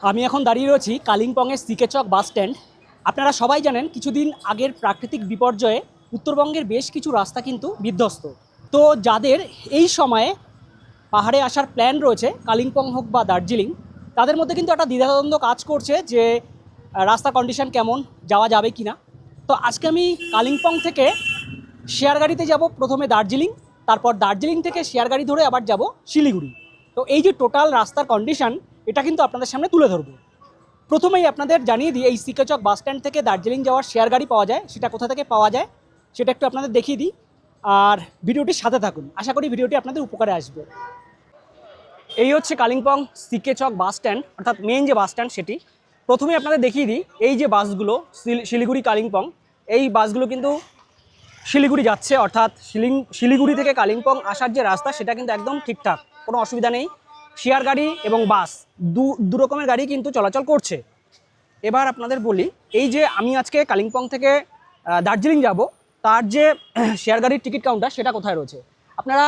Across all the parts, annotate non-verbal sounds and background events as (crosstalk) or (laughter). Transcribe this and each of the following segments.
আমি এখন দাঁড়িয়ে রয়েছি কালিম্পংয়ের সিকেচক বাস স্ট্যান্ড। আপনারা সবাই জানেন, কিছুদিন আগের প্রাকৃতিক বিপর্যয়ে উত্তরবঙ্গের বেশ কিছু রাস্তা কিন্তু বিধ্বস্ত। তো যাদের এই সময়ে পাহাড়ে আসার প্ল্যান রয়েছে, কালিম্পং হোক বা দার্জিলিং, তাদের মধ্যে কিন্তু একটা দ্বিধাদ্বন্দ্ব কাজ করছে যে রাস্তা কন্ডিশন কেমন, যাওয়া যাবে কি না তো আজকে আমি কালিম্পং থেকে শেয়ার গাড়িতে যাব, প্রথমে দার্জিলিং, তারপর দার্জিলিং থেকে শেয়ার গাড়ি ধরে আবার যাব শিলিগুড়ি। তো এই যে টোটাল রাস্তার কন্ডিশন এটা কিন্তু আপনাদের সামনে তুলে ধরবো। প্রথমেই আপনাদের জানিয়ে দিই, এই সিকেচক বাস স্ট্যান্ড থেকে দার্জিলিং যাওয়ার শেয়ার গাড়ি পাওয়া যায়, সেটা কোথা থেকে পাওয়া যায়, সেটা একটু আপনাদের দেখিয়ে দিই। আর ভিডিওটির সাথে থাকুন, আশা করি ভিডিওটি আপনাদের উপকারে আসবে। এই হচ্ছে কালিম্পং সিকেচক বাস স্ট্যান্ড, অর্থাৎ মেন যে বাস স্ট্যান্ড সেটি। প্রথমে আপনাদের দেখিয়ে দিই, এই যে বাসগুলো, শিল- শিলিগুড়ি কালিম্পং, এই বাসগুলো কিন্তু শিলিগুড়ি যাচ্ছে, অর্থাৎ শিলিং, শিলিগুড়ি থেকে কালিম্পং আসার যে রাস্তা, সেটা কিন্তু একদম ঠিকঠাক, কোনো অসুবিধা নেই। শেয়ার গাড়ি এবং বাস, দু দু রকমের গাড়ি কিন্তু চলাচল করছে। এবার আপনাদের বলি, এই যে আমি আজকে কালিম্পং থেকে দার্জিলিং যাব, তার যে (clears throat) শেয়ার গাড়ির টিকিট কাউন্টার সেটা কোথায় রয়েছে? আপনারা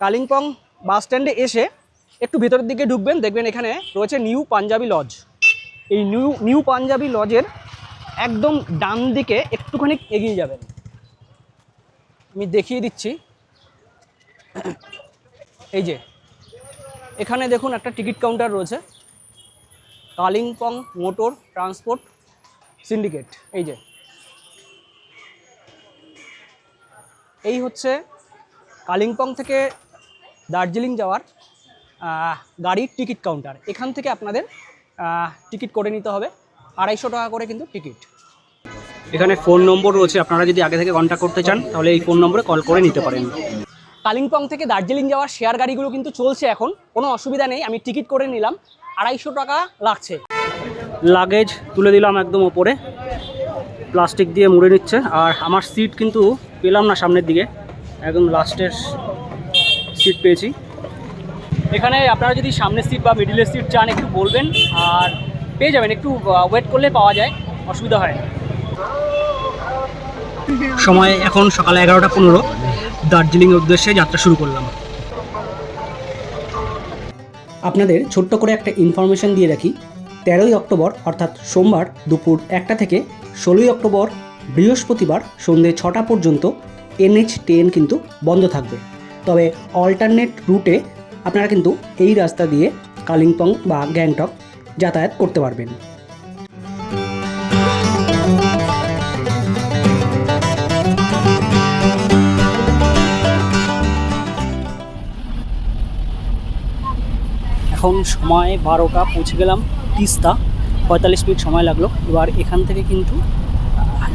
কালিম্পং বাস স্ট্যান্ডে এসে একটু ভেতরের দিকে ঢুকবেন, দেখবেন এখানে রয়েছে নিউ পাঞ্জাবি লজ। এই নিউ নিউ পাঞ্জাবি লজের একদম ডান দিকে একটুখানি এগিয়ে যাবেন। আমি দেখিয়ে দিচ্ছি। (clears throat) এই যে এখানে দেখুন একটা টিকিট কাউন্টার রয়েছে। কালিম্পং মোটর ট্রান্সপোর্ট সিন্ডিকেট, এই যে। এই হচ্ছে কালিম্পং থেকে দার্জিলিং যাওয়ার গাড়ির টিকিট কাউন্টার। এখান থেকে আপনাদের টিকিট করে নিতে হবে। আড়াইশো টাকা করে কিন্তু টিকিট। এখানে ফোন নম্বর রয়েছে, আপনারা যদি আগে থেকে কন্ট্যাক্ট করতে চান, তাহলে এই ফোন নম্বরে কল করে নিতে পারেন। কালিম্পং থেকে দার্জিলিং যাওয়ার শেয়ার গাড়িগুলো কিন্তু চলছে এখন। কোনো অসুবিধা নেই, আমি টিকিট করে নিলাম। আড়াইশো টাকা লাগছে। লাগেজ তুলে দিলাম একদম ওপরে। প্লাস্টিক দিয়ে মুড়ে নিচ্ছে। আর আমার সিট কিন্তু পেলাম না সামনের দিকে। একদম লাস্টের সিট পেয়েছি। এখানে আপনারা যদি সামনের সিট বা মিডিলের সিট চান, একটু বলবেন। আর পেয়ে যাবেন। একটু ওয়েট করলে পাওয়া যায়। অসুবিধা হয় সময় এখন সকাল এগারোটা পনেরো। দার্জিলিংয়ের উদ্দেশ্যে যাত্রা শুরু করলাম। আপনাদের ছোট্ট করে একটা ইনফরমেশন দিয়ে রাখি, তেরোই অক্টোবর, অর্থাৎ সোমবার দুপুর একটা থেকে ষোলোই অক্টোবর, বৃহস্পতিবার সন্ধে ছটা পর্যন্ত এনএইচ টেন কিন্তু বন্ধ থাকবে। তবে অল্টারনেট রুটে আপনারা কিন্তু এই রাস্তা দিয়ে কালিম্পং বা গ্যাংটক যাতায়াত করতে পারবেন। এখন সময় বারোটা, পৌঁছে গেলাম তিস্তা। পঁয়তাল্লিশ মিনিট সময় লাগল। এবার এখান থেকে কিন্তু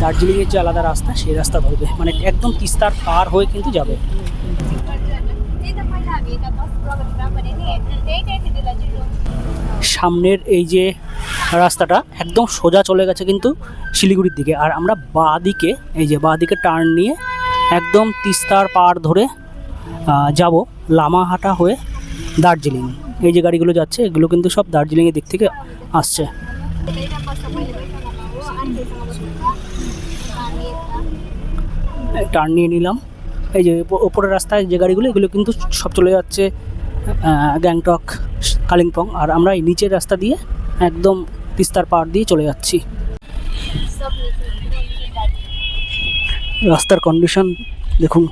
দার্জিলিংয়ের যে আলাদা রাস্তা, সেই রাস্তা ধরবে। মানে একদম তিস্তার পার হয়ে কিন্তু যাবে. সামনের এই যে রাস্তাটা, একদম সোজা চলে গেছে কিন্তু শিলিগুড়ির দিকে। আর আমরা বাঁ দিকে এই যে বাঁ দিকে টার্ন নিয়ে একদম তিস্তার পার ধরে যাব লামাহাটা হয়ে দার্জিলিং। এই যে গাড়িগুলো যাচ্ছে, এগুলো কিন্তু সব দার্জিলিংয়ের দিক থেকে আসছে. টার্ন নিয়ে নিলাম। এই যে ওপ- ওপরের রাস্তায় যে গাড়িগুলো, এগুলো কিন্তু সব চলে যাচ্ছে গ্যাংটক, কালিম্পং। আর আমরা এই নিচের রাস্তা দিয়ে একদম তিস্তার পাড় দিয়ে চলে যাচ্ছি। রাস্তার কন্ডিশন দেখুন।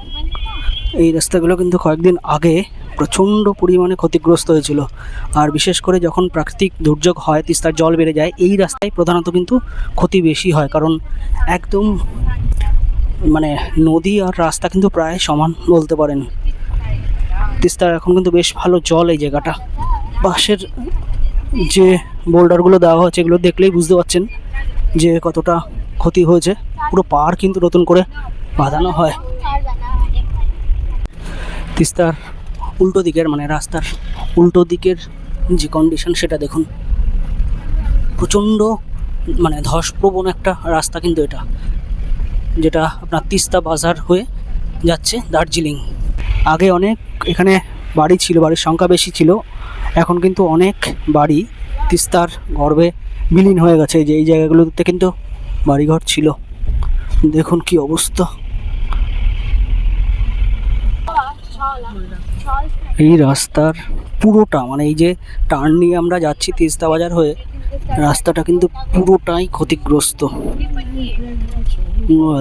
এই রাস্তাগুলো কিন্তু কয়েকদিন আগে প্রচণ্ড পরিমাণে ক্ষতিগ্রস্ত হয়েছিল। আর বিশেষ করে যখন প্রাকৃতিক দুর্যোগ হয়, তিস্তার জল বেড়ে যায়, এই রাস্তায় প্রধানত কিন্তু ক্ষতি বেশি হয়। কারণ একদম মানে নদী আর রাস্তা কিন্তু প্রায় সমান বলতে পারেন। তিস্তার এখন কিন্তু বেশ ভালো জল এই জায়গাটা। বাঁশের যে বোল্ডারগুলো দেওয়া হচ্ছে এগুলো দেখলেই বুঝতে পারছেন যে কতটা ক্ষতি হয়েছে। পুরো পার কিন্তু নতুন করে বাঁধানো হয়। তিস্তার উল্টো দিকের মানে রাস্তার উল্টো দিকের যে কন্ডিশন সেটা দেখুন। প্রচণ্ড মানে ধসপ্রবণ একটা রাস্তা কিন্তু এটা, যেটা আপনার তিস্তা বাজার হয়ে যাচ্ছে দার্জিলিং। আগে অনেক এখানে বাড়ি ছিল, বাড়ির সংখ্যা বেশি ছিল, এখন কিন্তু অনেক বাড়ি তিস্তার গর্ভে বিলীন হয়ে গেছে, যে এই জায়গাগুলোতে কিন্তু বাড়িঘর ছিল। দেখুন কি অবস্থা। এই রাস্তার পুরোটা মানে এই যে টার্ন নিয়ে আমরা যাচ্ছি তিস্তা বাজার হয়ে, রাস্তাটা কিন্তু পুরোটাই ক্ষতিগ্রস্ত।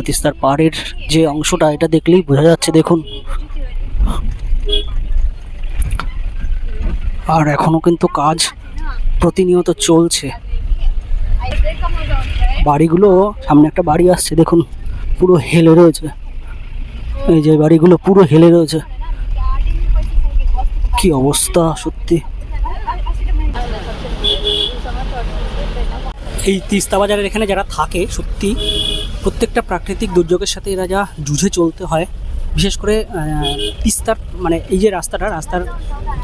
তিস্তার পাড়ের যে অংশটা, এটা দেখলেই বোঝা যাচ্ছে, দেখুন। আর এখনও কিন্তু কাজ প্রতিনিয়ত চলছে। বাড়িগুলো, সামনে একটা বাড়ি আসছে, দেখুন, পুরো হেলে রয়েছে। এই যে বাড়িগুলো পুরো হেলে রয়েছে। কি অবস্থা সত্যি? এই তিস্তা বাজারের এখানে যারা থাকে, সত্যি প্রত্যেকটা প্রাকৃতিক দুর্যোগের সাথে এরা যা যুঝে চলতে হয়, বিশেষ করে তিস্তার মানে এই যে রাস্তাটা, রাস্তার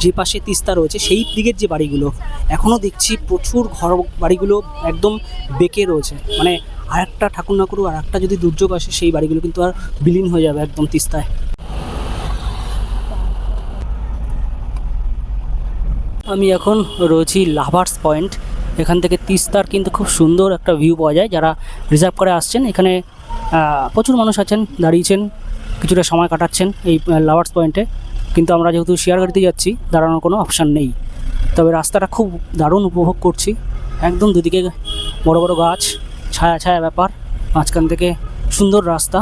যে পাশে তিস্তা রয়েছে, সেই দিকের যে বাড়িগুলো এখনও দেখছি প্রচুর ঘর বাড়িগুলো একদম বেঁকে রয়েছে। মানে আর একটা ঠাকুর না করু আর একটা যদি দুর্যোগ আসে, সেই বাড়িগুলো কিন্তু আর বিলীন হয়ে যাবে একদম তিস্তায়। আমি এখন রয়েছি লাভার্স পয়েন্ট। এখান থেকে তিস্তার কিন্তু খুব সুন্দর একটা ভিউ পাওয়া যায়। যারা রিজার্ভ করে আসছেন, এখানে প্রচুর মানুষ আছেন, দাঁড়িয়েছেন, কিছুটা সময় কাটাচ্ছেন এই লাভার্স পয়েন্টে। কিন্তু আমরা যেহেতু শেয়ার গাড়িতে যাচ্ছি, দাঁড়ানোর কোনো অপশান নেই। তবে রাস্তাটা খুব দারুণ উপভোগ করছি। একদম দুদিকে বড় বড় গাছ, ছায়া ছায়া ব্যাপার। মাঝখান থেকে সুন্দর রাস্তা।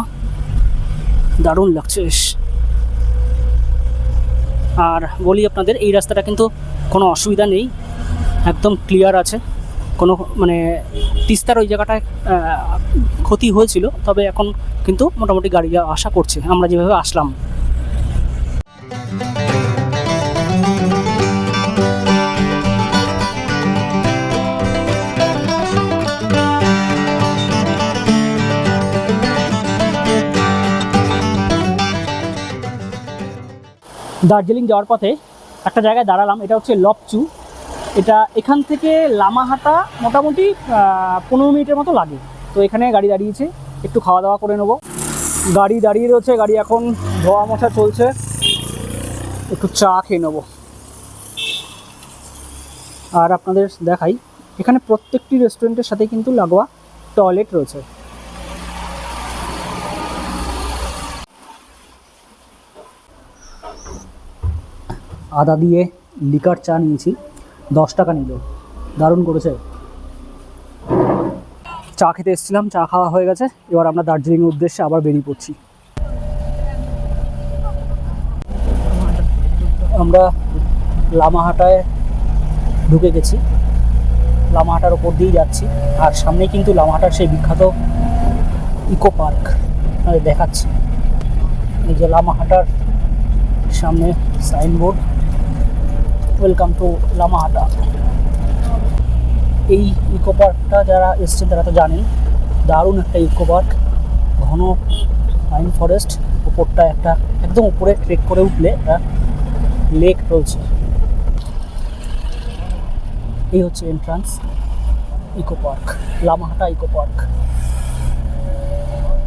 দারুণ লাগছে আর বলি আপনাদের, এই রাস্তাটা কিন্তু কোনো অসুবিধা নেই, একদম ক্লিয়ার আছে। কোনো মানে তিস্তার ওই জায়গাটায় ক্ষতি হয়েছিল, তবে এখন কিন্তু মোটামুটি গাড়ি আসা করছে, আমরা যেভাবে আসলাম। দার্জিলিং যাওয়ার পথে একটা জায়গায় দাঁড়ালাম, এটা হচ্ছে লপচু। এটা এখান থেকে লামাহাটা মোটামুটি পনেরো মিনিটের মতো লাগে। তো এখানে গাড়ি দাঁড়িয়েছে, একটু খাওয়া দাওয়া করে নেব। গাড়ি দাঁড়িয়ে রয়েছে, গাড়ি এখন ধোয়া মোছা চলছে। একটু চা খেয়ে নেব। আর আপনাদের দেখাই, এখানে প্রত্যেকটি রেস্টুরেন্টের সাথে কিন্তু লাগোয়া টয়লেট রয়েছে। আদা দিয়ে লিকার চা নিয়েছি। দশ টাকা নিল। দারুণ করেছে। চা খেতে এসেছিলাম, চা খাওয়া হয়ে গেছে। এবার আমরা দার্জিলিংয়ের উদ্দেশ্যে আবার বেরিয়ে পড়ছি। আমরা লামাহাটায় ঢুকে গেছি। লামাহাটার ওপর দিয়েই যাচ্ছি। আর সামনে কিন্তু লামাহাটার সেই বিখ্যাত ইকো পার্ক। দেখাচ্ছি। এই যে লামাহাটার সামনে সাইনবোর্ড। ওয়েলকাম টু লামাহাটা এই ইকো পার্কটা যারা এসছেন তারা তো জানেন, দারুণ একটা ইকো পার্ক ঘন পাইন ফরেস্ট উপরটা একটা একদম উপরে ট্রেক করে উঠলে একটা লেক রয়েছে। এই হচ্ছে entrance eco park Lamahatta eco park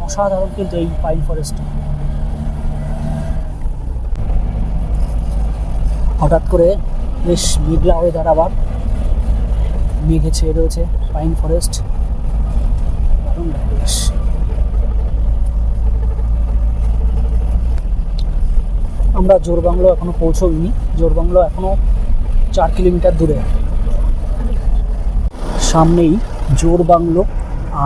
অসাধারণ কিন্তু এই পাইন ফরেস্ট হঠাৎ করে বেশ মেঘলা ওয়েদার আবার। মেঘে ছেয়ে রয়েছে পাইন ফরেস্ট বেশ। আমরা জোরবাংলো এখনও পৌঁছইনি। জোরবাংলো এখনও চার কিলোমিটার দূরে। সামনেই জোরবাংলো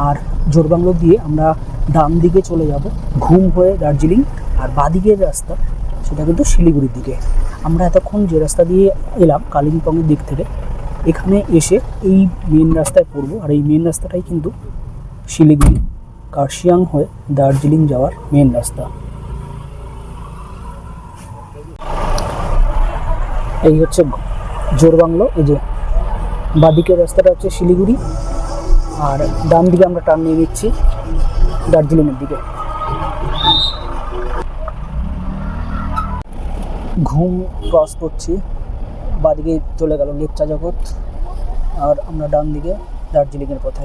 আর জোরবাংলো দিয়ে আমরা ডান দিকে চলে যাব। ঘুম হয়ে দার্জিলিং আর বাদিকের রাস্তা, সেটা কিন্তু শিলিগুড়ির দিকে। আমরা এতক্ষণ যে রাস্তা দিয়ে এলাম, কালিম্পংয়ের দিক থেকে, এখানে এসে এই মেন রাস্তায় পড়ব। আর এই মেন রাস্তাটাই কিন্তু শিলিগুড়ি, কার্শিয়াং হয়ে দার্জিলিং যাওয়ার মেন রাস্তা। এই হচ্ছে জোরবাংলো এই যে বাদিকের রাস্তাটা হচ্ছে শিলিগুড়ি। আর ডান দিকে আমরা টার্ন নিয়ে নিচ্ছি দার্জিলিংয়ের দিকে। ঘুম ক্রস করছি, বাদিকে চলে গেল লেপচা জগৎ, আর আমরা ডান দিকে দার্জিলিংয়ের পথে।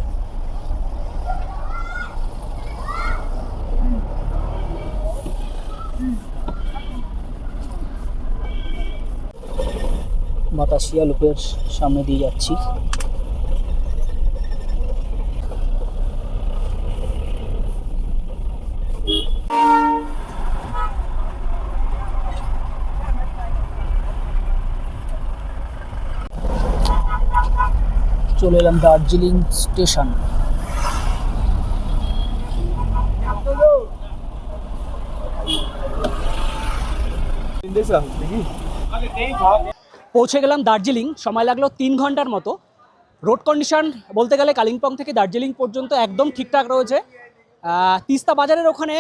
বাতাসিয়া লুপের সামনে দিয়ে যাচ্ছি। চলে এলাম দার্জিলিং স্টেশন। পৌঁছে গেলাম দার্জিলিং, সময় লাগল তিন ঘণ্টার মতো। রোড কন্ডিশন বলতে গেলে কালিম্পং থেকে দার্জিলিং পর্যন্ত একদম ঠিকঠাক রয়েছে। তিস্তা বাজারের ওখানে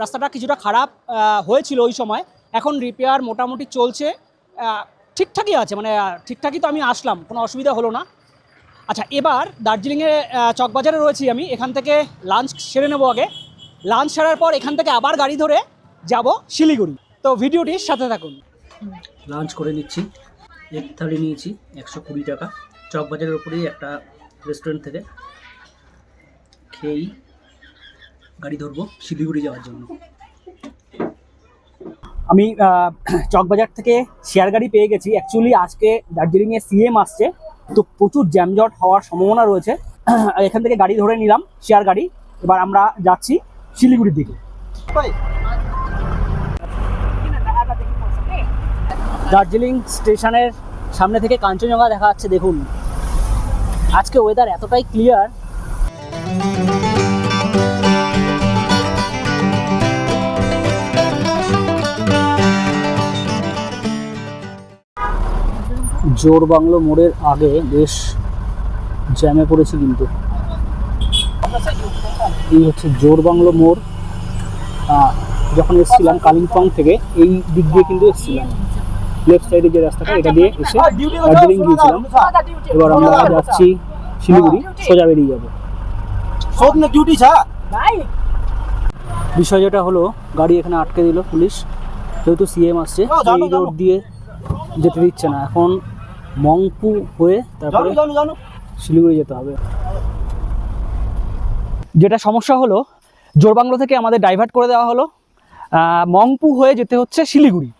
রাস্তাটা কিছুটা খারাপ হয়েছিল ওই সময়। এখন রিপেয়ার মোটামুটি চলছে। ঠিকঠাকই আছে মানে ঠিকঠাকই তো আমি আসলাম, কোনো অসুবিধা হলো না। আচ্ছা এবার দার্জিলিংয়ে চকবাজারে রয়েছি আমি। এখান থেকে লাঞ্চ সেরে নেব আগে। লাঞ্চ সারার পর এখান থেকে আবার গাড়ি ধরে যাব শিলিগুড়ি। তো ভিডিওটির সাথে থাকুন। লাঞ্চ করে নিচ্ছি। এক থালি নিয়েছি একশো কুড়ি টাকা। চকবাজারের ওপরেই একটা রেস্টুরেন্ট থেকে খেয়েই গাড়ি ধরবো শিলিগুড়ি যাওয়ার জন্য। আমি চকবাজার থেকে শেয়ার গাড়ি পেয়ে গেছি। অ্যাকচুয়ালি আজকে দার্জিলিংয়ে সিএম আসছে। তো প্রচুর জ্যামজট হওয়ার সম্ভাবনা রয়েছে। এখান থেকে গাড়ি ধরে নিলাম শেয়ার গাড়ি। এবার আমরা যাচ্ছি শিলিগুড়ির দিকে। দার্জিলিং স্টেশনের সামনে থেকে কাঞ্চনজঙ্ঘা দেখা যাচ্ছে দেখুন। আজকে ওয়েদার এতটাই ক্লিয়ার জোর বাংলো মোড়ের আগে বেশ জ্যামে পড়েছি কিন্তু। এই হচ্ছে জোর বাংলো মোড়। যখন এসেছিলাম কালিম্পং থেকে এই দিক দিয়ে কিন্তু এসেছিলাম। লেফট সাইডে যে রাস্তাটা এটা দিয়ে এসে দার্জিলিং গিয়েছিলাম। এবার আমরা যাচ্ছি শিলিগুড়ি সোজা বেরিয়ে যাব। বিষয় যেটা হলো গাড়ি এখানে আটকে দিল পুলিশ। যেহেতু সিএম আসছে এই রোড দিয়ে যেতে দিচ্ছে না। এখন মংপু হয়ে তারপরে শিলিগুড়ি যেতে হবে। যেটা সমস্যা হলো জোরবাংলো থেকে আমাদের ডাইভার্ট করে দেওয়া হলো। মংপু হয়ে যেতে হচ্ছে শিলিগুড়ি।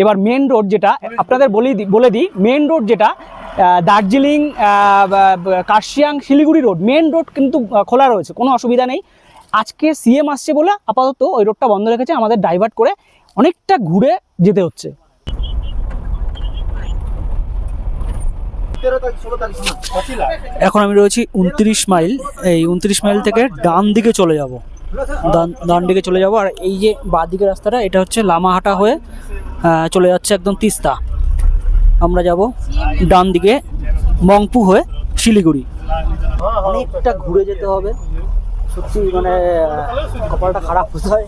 এবার মেন রোড যেটা আপনাদের বলি বলে দিই মেন রোড যেটা Darjeeling Kurseong Siliguri road main road কিন্তু খোলা রয়েছে কোনো অসুবিধা নেই। আজকে সিএম আসছে বলে আপাতত ওই রোডটা বন্ধ রেখেছে আমাদের ডাইভার্ট করে অনেকটা ঘুরে যেতে হচ্ছে। এখন আমি রয়েছি উনত্রিশ মাইল। এই উনত্রিশ মাইল থেকে ডান দিকে চলে যাব। ডান দিকে চলে যাব। আর এই যে বাঁ দিকের রাস্তাটা, এটা হচ্ছে লামাহাটা হয়ে চলে যাচ্ছে একদম তিস্তা। আমরা যাব ডান দিকে মংপু হয়ে শিলিগুড়ি। অনেকটা ঘুরে যেতে হবে। সত্যি মানে কপালটা খারাপ হতে হয়।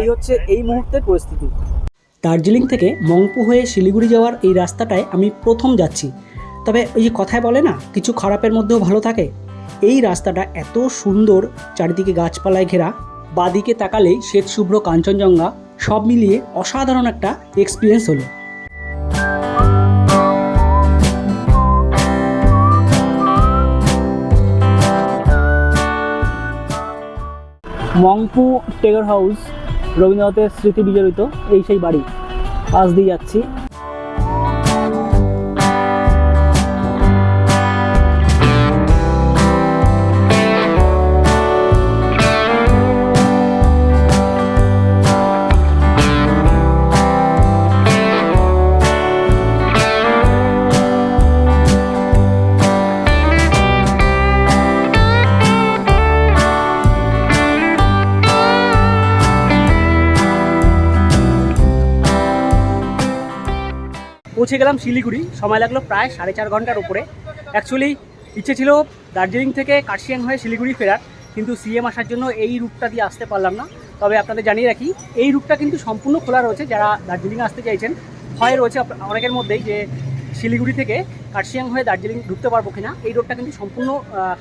এই হচ্ছে এই মুহূর্তের পরিস্থিতি। দার্জিলিং থেকে মংপু হয়ে শিলিগুড়ি যাওয়ার এই রাস্তাটায় আমি প্রথম যাচ্ছি। তবে ওই যে কথায় বলে না, কিছু খারাপের মধ্যেও ভালো থাকে? এই রাস্তাটা এত সুন্দর, চারিদিকে গাছপালায় ঘেরা, বাদিকে তাকালেই শ্বেতশুভ্র কাঞ্চনজঙ্ঘা, সব মিলিয়ে অসাধারণ একটা এক্সপিরিয়েন্স হলো। মংপু টেগার হাউস, রবীন্দ্রনাথের স্মৃতি বিজড়িত, এই সেই বাড়ি। পাশ দিয়ে যাচ্ছি। পৌঁছে গেলাম শিলিগুড়ি। সময় লাগল প্রায় সাড়ে চার ঘণ্টার উপরে। অ্যাকচুয়ালি ইচ্ছে ছিল দার্জিলিং থেকে কার্শিয়াং হয়ে শিলিগুড়ি ফেরার, কিন্তু সিএম আসার জন্য এই রুটটা দিয়ে আসতে পারলাম না। তবে আপনাদের জানিয়ে রাখি, এই রুটটা কিন্তু সম্পূর্ণ খোলা রয়েছে। যারা দার্জিলিং আসতে চাইছেন হয় রয়েছে অনেকের মধ্যেই যে শিলিগুড়ি থেকে কার্শিয়াং হয়ে দার্জিলিং ঢুকতে পারব কিনা। এই রোডটা কিন্তু সম্পূর্ণ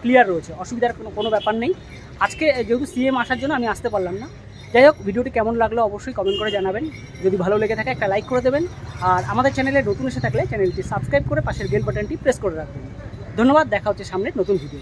ক্লিয়ার রয়েছে। অসুবিধার কোনো কোনো ব্যাপার নেই। আজকে যেহেতু সিএম আসার জন্য আমি আসতে পারলাম না। যাই হোক, ভিডিওটি কেমন লাগল অবশ্যই কমেন্ট করে জানাবেন। যদি ভালো লেগে থাকে, একটা লাইক করে দেবেন। আর আমাদের চ্যানেলে নতুন এসে থাকলে চ্যানেলটি সাবস্ক্রাইব করে পাশের বেল বাটনটি প্রেস করে রাখবেন। ধন্যবাদ, দেখা হচ্ছে সামনে নতুন ভিডিও